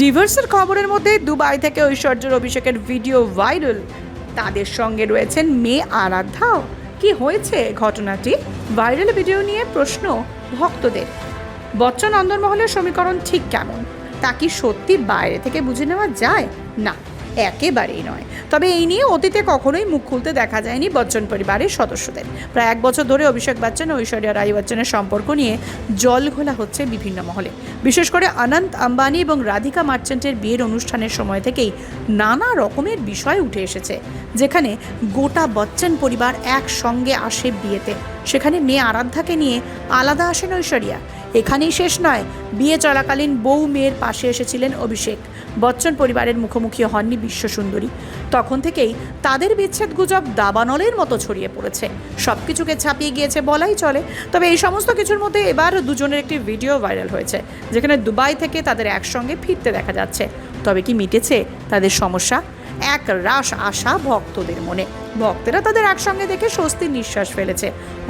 ডিভোর্সের খবরের মধ্যে দুবাই থেকে ঐশ্বর্যর অভিষেকের ভিডিও ভাইরাল। তাদের সঙ্গে রয়েছেন মেয়ে আরাধ্যাও কি হয়েছে ঘটনাটি? ভাইরাল ভিডিও নিয়ে প্রশ্ন ভক্তদের। বচ্চন অন্দরমহলের সমীকরণ ঠিক কেমন? তা কি সত্যি বাইরে থেকে বুঝে নেওয়া যায়? না। একেবারেই নয়। তবে এই নিয়ে অতীতে কখনোই মুখ খুলতে দেখা যায়নি বচ্চন পরিবারের সদস্যদের। প্রায় এক বছর ধরে অভিষেক বচ্চন ঐশ্বর্যা রায় বচ্চনের সম্পর্ক নিয়ে জল ঘোলা হচ্ছে বিভিন্ন মহলে। বিশেষ করে অনন্ত আম্বানি এবং রাধিকা মার্চেন্টের বিয়ের অনুষ্ঠানের সময় থেকেই নানা রকমের বিষয় উঠে এসেছে, যেখানে গোটা বচ্চন পরিবার একসঙ্গে আসে বিয়েতে। সেখানে মেয়ে আরাধ্যাকে নিয়ে আলাদা আসেন ঐশ্বরিয়া। এখানেই শেষ নয়, বিয়ে চলাকালীন বউ মেয়ের পাশে এসেছিলেন অভিষেক। বচ্চন পরিবারের মুখোমুখি হননি বিশ্বসুন্দরী। তখন থেকেই তাদের বিচ্ছেদ গুজব দাবানলের মতো ছড়িয়ে পড়েছে। সব কিছুকে ছাপিয়ে গিয়েছে বলাই চলে। তবে এই সমস্ত কিছুর মধ্যে এবার দুজনের একটি ভিডিও ভাইরাল হয়েছে, যেখানে দুবাই থেকে তাদের একসঙ্গে ফিরতে দেখা যাচ্ছে। তবে কি মিটেছে তাদের সমস্যা? এক রাস আশা ভক্তদের মনে। ভক্তেরা তাদের একসঙ্গে দেখে স্বস্তির নিঃশ্বাস ফেলেছে।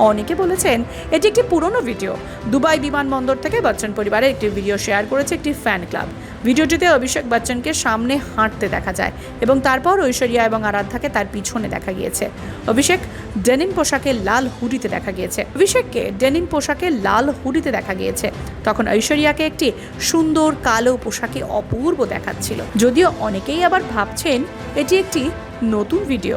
অনেকে বলেছেন, এটি একটি পুরনো ভিডিও। দুবাই বিমানবন্দর থেকে বচ্চন পরিবারের একটি ভিডিও শেয়ার করেছে একটি ফ্যান ক্লাব। ভিডিওটিতে অভিষেক বচ্চনকে সামনে হাঁটতে দেখা যায় এবং তারপর ঐশ্বরিয়া এবং আরাধ্যাকে তার পিছনে দেখা গিয়েছে। অভিষেক ডেনিম পোশাকে লাল হুডিতে দেখা গিয়েছে। অভিষেককে ডেনিম পোশাকে লাল হুডিতে দেখা গিয়েছে। তখন ঐশ্বরিয়াকে একটি সুন্দর কালো পোশাকে অপূর্ব দেখাচ্ছিল। যদিও অনেকেই আবার ভাবছেন এটি একটি নতুন ভিডিও।